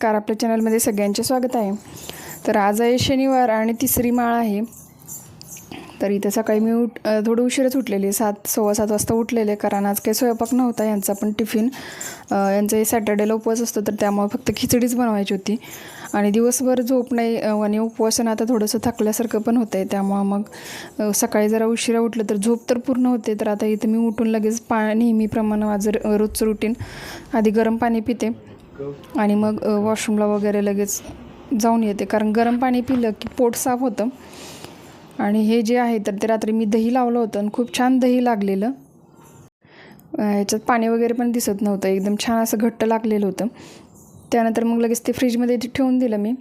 नमस्कार. आपल्या चॅनलमध्ये सगळ्यांचे स्वागत आहे. तर आज आहे शनिवार आणि तिसरी माळ आहे. तर इथे सकाळी मी उठ थोडं उशीरच उठलेली. सात सव्वा सात वाजता उठलेले कारण आज काही स्वयंपाक नव्हता. यांचा पण टिफिन यांचा हे सॅटर्डेला उपवास असतो तर त्यामुळे फक्त खिचडीच बनवायची होती. आणि दिवसभर झोप नाही आणि उपवासानं आता थोडंसं थकल्यासारखं पण होतं आहे त्यामुळं मग सकाळी जरा उशिरा उठलं तर झोप तर पूर्ण होते. तर आता इथं मी उठून लगेच पा नेहमीप्रमाणे माझं रोजचं रुटीन आधी गरम पाणी पिते. आणि मग वॉशरूमला वगैरे लगेच जाऊन येते. कारण गरम पाणी पिलं की पोट साफ होतं. आणि हे जे आहे तर ते रात्री मी दही लावलं होतं आणि खूप छान दही लागलेलं. याच्यात ह्याच्यात पाणी वगैरे पण दिसत नव्हतं. एकदम छान असं घट्ट लागलेलं होतं. त्यानंतर मग लगेच ते फ्रीजमध्ये ते ठेवून दिलं मी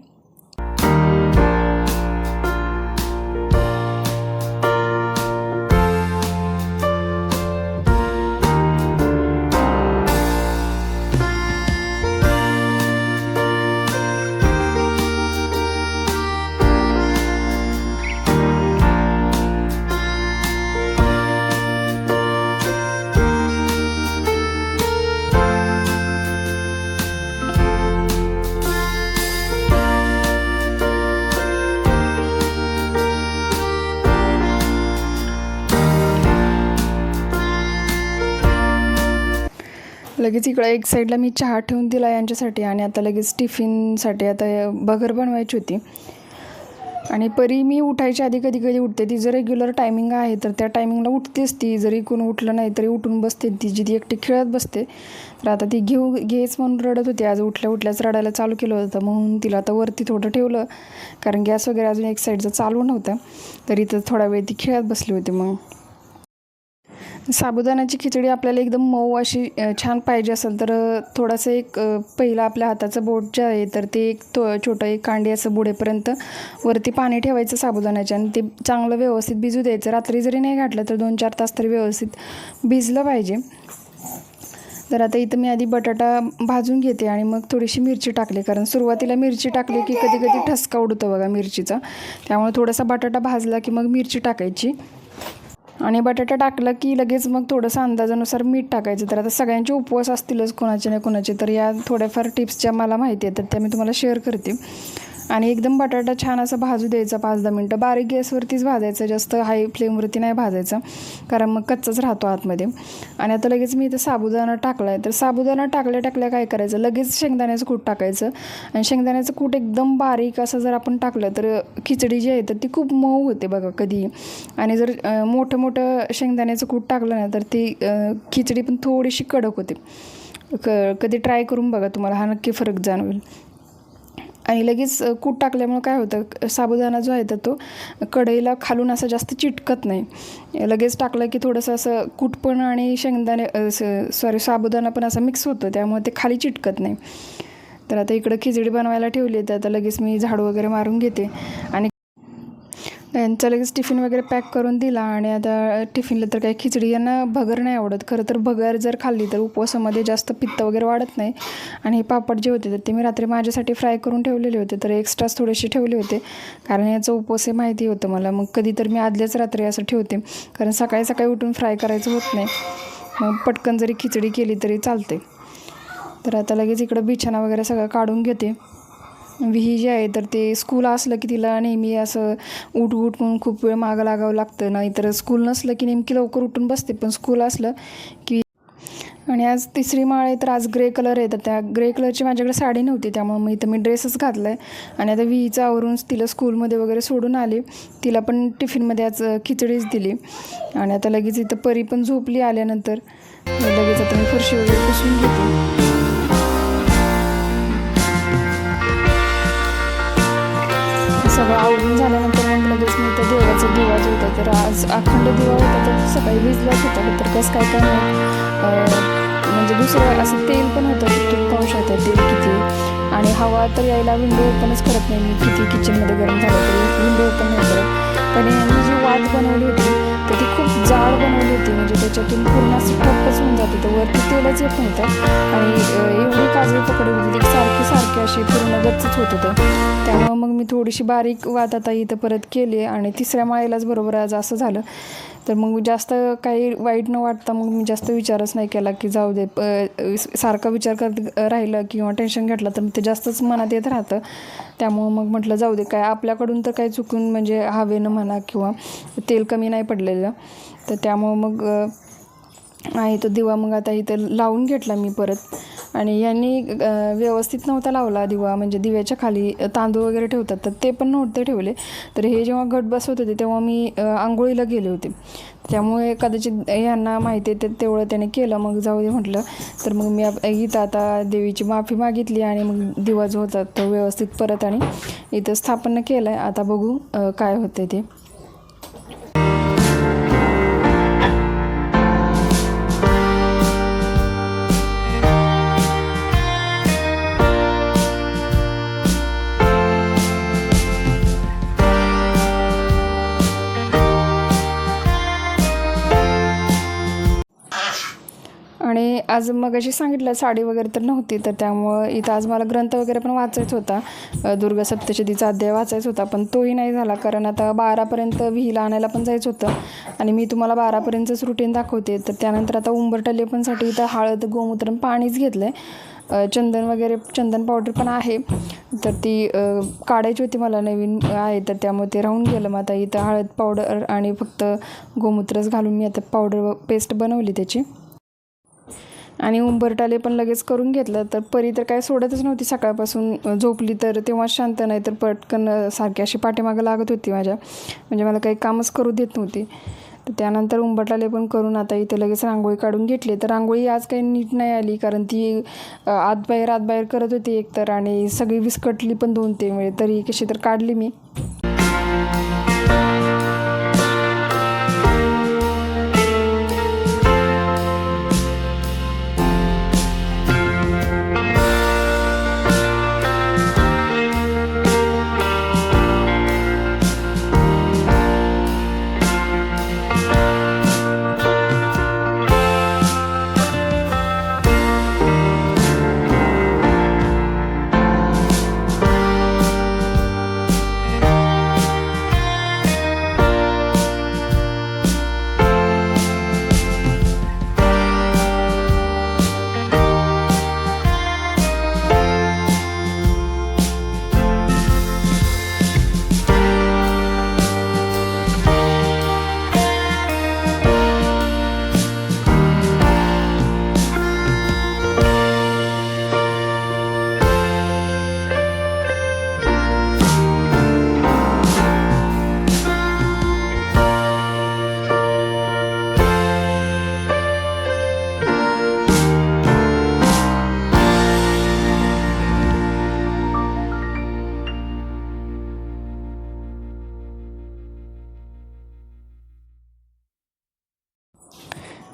लगेच इकडं एक साईडला मी चहा ठेवून दिला यांच्यासाठी आणि आता लगेच टिफिनसाठी आता बगर बनवायची होती. आणि परी मी उठायच्या आधी कधी कधी उठते. ती जर रेग्युलर टायमिंग आहे तर त्या टायमिंगला उठतेच ती. जरी कोण उठलं नाही तरी उठून बसते तिची ती एकटी खेळत बसते. तर आता ती घेऊ घेच म्हणून रडत होती. आज उठल्या उठल्याच रडायला चालू केलं होतं. म्हणून तिला आता वरती थोडं ठेवलं. कारण गॅस वगैरे अजून एक साईडचं चालू नव्हतं. तर इथं थोडा वेळ ती खेळत बसली होती मग. साबुदाण्याची खिचडी आपल्याला एकदम मऊ अशी छान पाहिजे असेल तर थोडासा थोडंसं एक पहिला पहिलं आपल्या हाताचं बोट जे आहे तर ते एक तो छोटं एक कांडी असं बुडेपर्यंत वरती पाणी ठेवायचं साबुदाण्याच्या आणि ते चांगलं व्यवस्थित भिजू द्यायचं. रात्री जरी नाही घातलं तर दोन चार तास तरी व्यवस्थित भिजलं पाहिजे. तर आता इथं मी आधी बटाटा भाजून घेते आणि मग थोडीशी मिरची टाकली कारण सुरुवातीला मिरची टाकली की कधी कधी ठसका उडतो बघा मिरचीचा. त्यामुळे थोडासा बटाटा भाजला की मग मिरची टाकायची. आणि बटाटा टाकला की लगेच मग थोडंसं अंदाजानुसार मीठ टाकायचं. तर आता सगळ्यांचे उपवास असतीलच कोणाचे ना कोणाचे तर या थोड्याफार टिप्स ज्या मला माहिती आहेत तर त्या मी तुम्हाला शेअर करते. आणि एकदम बटाटा छान असं भाजू द्यायचा पाच दहा मिनटं. बारीक गॅसवरतीच भाजायचं जास्त हाय फ्लेमवरती नाही भाजायचं कारण मग कच्चाच राहतो आतमध्ये. आणि आता लगेच मी इथं साबुदाणा टाकला आहे तर साबुदाणा टाकल्या टाकल्या काय करायचं? लगेच शेंगदाण्याचं कूट टाकायचं. आणि शेंगदाण्याचं कूट एकदम बारीक असं जर आपण टाकलं तर खिचडी जी आहे तर ती खूप मऊ होते बघा कधी. आणि जर मोठं मोठं शेंगदाण्याचं कूट टाकलं ना तर ती खिचडी पण थोडीशी कडक होते. क कधी ट्राय करून बघा तुम्हाला हा नक्की फरक जाणवेल. आणि लगेच कूट टाकल्यामुळं काय होतं साबुदाणा जो आहे तर तो कढईला खालून असं जास्त चिटकत नाही. लगेच टाकलं की थोडंसं असं कूट पण आणि शेंगदाणे सॉरी साबुदाणा पण असं मिक्स होतं त्यामुळे ते खाली चिटकत नाही. तर आता इकडं खिचडी बनवायला ठेवली तर आता लगेच मी झाडू वगैरे मारून घेते. आणि यांचा लगेच टिफिन वगैरे पॅक करून दिला आणि आता टिफिनला तर काही खिचडी यांना भगर नाही आवडत. खरं तर भगर जर खाल्ली तर उपवासामध्ये जास्त पित्त वगैरे वाढत नाही. आणि हे पापड जे होते तर ते मी रात्री माझ्यासाठी फ्राय करून ठेवलेले होते तर एक्स्ट्राच थोडेसे ठेवले होते. कारण याचं उपवास हे माहिती होतं मला. मग कधी तर मी आदल्याच रात्री असं ठेवते. कारण सकाळी सकाळी उठून फ्राय करायचं होत नाही. मग पटकन जरी खिचडी केली तरी चालते. तर आता लगेच इकडं बिछाना वगैरे सगळं काढून घेते. विही जी आहे तर ते स्कूल असलं की तिला नेहमी असं उठ उठ म्हणून खूप वेळ मागं लागावं लागतं. नाहीतर स्कूल नसलं की नेमकी लवकर उठून बसते पण स्कूल असलं की आणि आज तिसरी माळ आहे तर आज ग्रे कलर आहे. तर त्या ग्रे कलरची माझ्याकडे साडी नव्हती त्यामुळे मी इथं मी ड्रेसच घातला आहे आणि आता विहीचं आवरून तिला स्कूलमध्ये वगैरे सोडून आले. तिला पण टिफिनमध्ये आज खिचडीच दिली. आणि आता लगेच इथं परी पण झोपली आल्यानंतर. लगेच आता मी फरशी वगैरे पुसून घेते. सगळं आवडून झाल्यानंतर मग लगेच मी त्या देवाचा दिवा जो होता तर आज अखंड दिवा होता तर सकाळी भिजलाच होता तर कसं काय काय म्हणजे दुसरं असं तेल पण होतं तुम्ही पाहू शकता तेल किती. आणि हवा तर यायला विंडो ओपनच करत नाही मी किती किचनमध्ये गरम झालं तरी विंडो ओपन नाही करत पण मी जी वाट बनवली होती तर ती खूप जाड बनवली होती. म्हणजे त्याच्यातून पूर्ण असं ठप्पच होऊन जाते तर वरती तेलच येत नव्हतं. आणि एवढी काजळी पकडली होती ती सारखी सारखी अशी पूर्ण गच्चच होत होतं. त्यामुळं मग मी थोडीशी बारीक वात आता इथं परत केली आणि तिसऱ्या माळेलाच बरोबर आज असं झालं. तर मग जास्त काही वाईट न वाटता मग मी जास्त विचारच नाही केला की जाऊ दे सारखा विचार करत राहिलं किंवा टेन्शन घेतलं तर ते जास्तच मनात येत राहतं. त्यामुळं मग म्हटलं जाऊ दे काय आपल्याकडून तर काही चुकून म्हणजे हवेनं म्हणा किंवा तेल कमी नाही पडलेलं. तर त्यामुळं मग आहे तो दिवा मग आता इथं लावून घेतला मी परत. आणि यांनी व्यवस्थित नव्हता लावला दिवा म्हणजे दिव्याच्या खाली तांदूळ वगैरे ठेवतात तर ते पण नव्हते ठेवले. तर हे जेव्हा घट बसवत होते तेव्हा मी आंघोळीला गेले होते. त्यामुळे कदाचित यांना माहिती आहे ते तेवढं त्याने केलं. मग जाऊ दे म्हटलं. तर मग मी इथं आता देवीची माफी मागितली आणि मग दिवा जो होता तो व्यवस्थित परत आणि इथं स्थापन केलं आहे आता बघू काय होतं ते. आज मग अशी सांगितलं साडी वगैरे तर नव्हती तर त्यामुळं इथं आज मला ग्रंथ वगैरे पण वाचायचा होता. दुर्गा सप्तशतीचा अध्याय वाचायचा होता पण तोही नाही झाला कारण आता बारापर्यंत विहीला आणायला पण जायचं होतं. आणि मी तुम्हाला बारापर्यंतच रुटीन दाखवते. तर त्यानंतर आता उंबरटलेपणसाठी इथं हळद गोमूत्र पाणीच घेतलं आहे चंदन वगैरे चंदन पावडर पण आहे. तर ती काढायची होती मला नवीन आहे तर त्यामुळे ते राहून गेलं. मग आता इथं हळद पावडर आणि फक्त गोमूत्रच घालून मी आता पावडर पेस्ट बनवली त्याची. आणि उंबरटाले पण लगेच करून घेतलं. तर परी तर काय सोडतच नव्हती सकाळपासून. झोपली तर तेव्हा शांत नाही तर पटकन सारखी अशी पाठीमागं लागत होती माझ्या. म्हणजे मला काही कामच करू देत नव्हती. तर त्यानंतर उंबरटाले पण करून आता इथे लगेच रांगोळी काढून घेतली. तर रांगोळी आज काही नीट नाही आली कारण ती आतबाहेर आतबाहेर करत होती एकतर आणि सगळी विस्कटली पण दोन ते वेळे. तरी कशी तर काढली मी.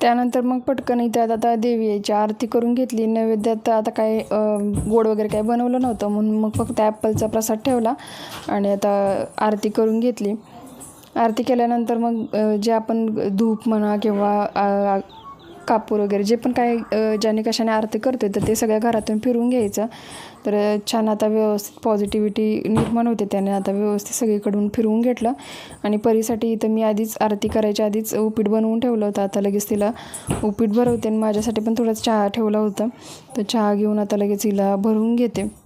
त्यानंतर मग पटकन इथे आता देवी यायची आरती करून घेतली. नैवेद्यात आता काय गोड वगैरे काय बनवलं नव्हतं. म्हणून मग फक्त ॲपलचा प्रसाद ठेवला आणि आता आरती करून घेतली. आरती केल्यानंतर मग जे आपण धूप म्हणा किंवा कापूर वगैरे जे पण काय ज्याने कशाने आरती करतोय तर ते सगळ्या घरातून फिरून घ्यायचं. तर छान आता व्यवस्थित पॉझिटिव्हिटी निर्माण होते त्याने आता व्यवस्थित सगळीकडून फिरवून घेतलं. आणि परीसाठी इथं मी आधीच आरती करायच्या आधीच उपीट बनवून ठेवलं होतं आता लगेच तिला उपीट भरवते आणि माझ्यासाठी पण थोडा चहा ठेवला होता. तर चहा घेऊन आता लगेच हिला भरून घेते.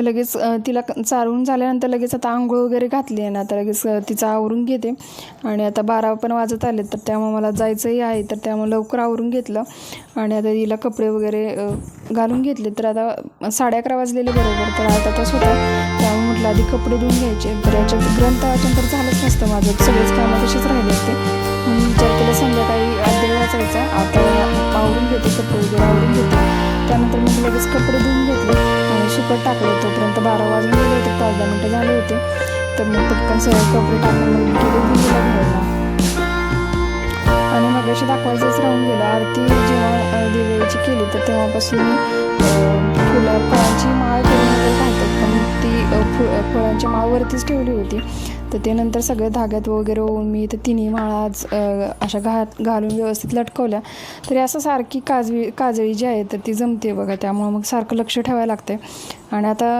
तर लगेच तिला क- चारून झाल्यानंतर लगेच आता आंघोळ वगैरे घातली आहे ना आता लगेच तिचं आवरून घेते. आणि आता बारा पण वाजत आले तर त्यामुळे मला जायचंही आहे तर त्यामुळे लवकर आवरून घेतलं. आणि आता तिला कपडे वगैरे घालून घेतले. तर आता साडे अकरा वाजलेले बरोबर तर आता तास होता त्यामुळे म्हटलं आधी कपडे धुवून घ्यायचे. तर याच्यात ग्रंथ वाचन तर झालंच नसतं माझं सगळेच कामं तशीच राहिले असते. म्हणून विचार केला संध्याकाळी अध्याय वाचायचा. आता आवरून घेते कपडे वगैरे आवरून घेते. त्यानंतर मग लगेच कपडे धुवून घेतले. आणि सुकट टाकले. तोपर्यंत बारा वाजून गेले होते पाच दहा मिनटं झाले होते. तर मग पटकन सगळे कपडे टाकून मग गेले दिल्लीला घ्यायला आणि मग मगाशी दाखवायचंच राहून गेलं. आरती जेव्हा दिवाळीची केली तर तेव्हापासून फुला फळांची माळ करून ती फु फळांच्या माळावरतीच ठेवली होती. तर ते नंतर सगळे धाग्यात वगैरे होऊन मी तर तिन्ही माळा आज अशा घात घालून व्यवस्थित लटकवल्या. तरी असं सारखी काजवी काजळी जी आहे तर ती जमते बघा. त्यामुळं मग सारखं लक्ष ठेवायला लागते आणि आता